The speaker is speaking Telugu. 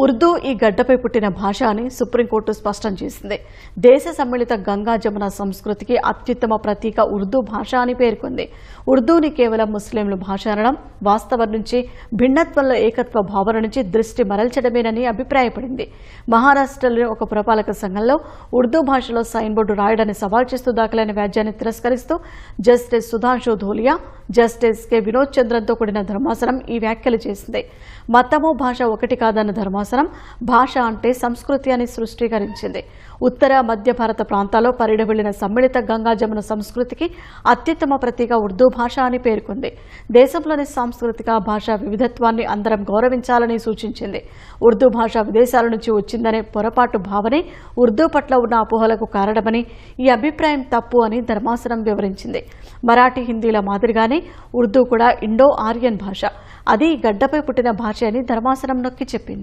ఉర్దూ ఈ గడ్డపై పుట్టిన భాష అని సుప్రీంకోర్టు స్పష్టం చేసింది. దేశ సమ్మిళిత గంగా జమున సంస్కృతికి అత్యుత్తమ ప్రతీక ఉర్దూ భాష అని పేర్కొంది. ఉర్దూని కేవలం ముస్లింలు భాష అనడం వాస్తవం నుంచి భిన్నత్వంలో ఏకత్వ భావన నుంచి దృష్టి మరల్చడమేనని అభిప్రాయపడింది. మహారాష్ట్రలోని ఒక పురపాలక సంఘంలో ఉర్దూ భాషలో సైన్ బోర్డు రాయడాన్ని సవాల్ చేస్తూ దాఖలైన వ్యాజ్యాన్ని తిరస్కరిస్తూ justice Sudhanshu Dhulia justice K. Vinod చంద్రన్తో కూడిన ధర్మాసనం ఈ వ్యాఖ్యలు చేసింది. మతము భాష ఒకటి కాదన్న ధర్మాసనం భాష అంటే సంస్కృతి అని సృష్టీకరించింది. ఉత్తర మధ్య భారత ప్రాంతాల్లో పరిడవిళ్ళిన సమ్మిళిత గంగాజమున సంస్కృతికి అత్యుత్తమ ప్రతీక ఉర్దూ భాష అని పేర్కొంది. దేశంలోని సాంస్కృతిక భాషా వివిధత్వాన్ని అందరం గౌరవించాలని సూచించింది. ఉర్దూ భాష విదేశాల నుంచి వచ్చిందనే పొరపాటు భావనే ఉర్దూ పట్ల ఉన్న అపోహలకు కారణమని ఈ అభిప్రాయం తప్పు అని ధర్మాసనం వివరించింది. మరాఠీ హిందీల మాదిరిగానే ఉర్దూ కూడా ఇండో ఆర్యన్ భాష. అది గడ్డపై పుట్టిన భాష అని ధర్మాసనం నొక్కి చెప్పింది.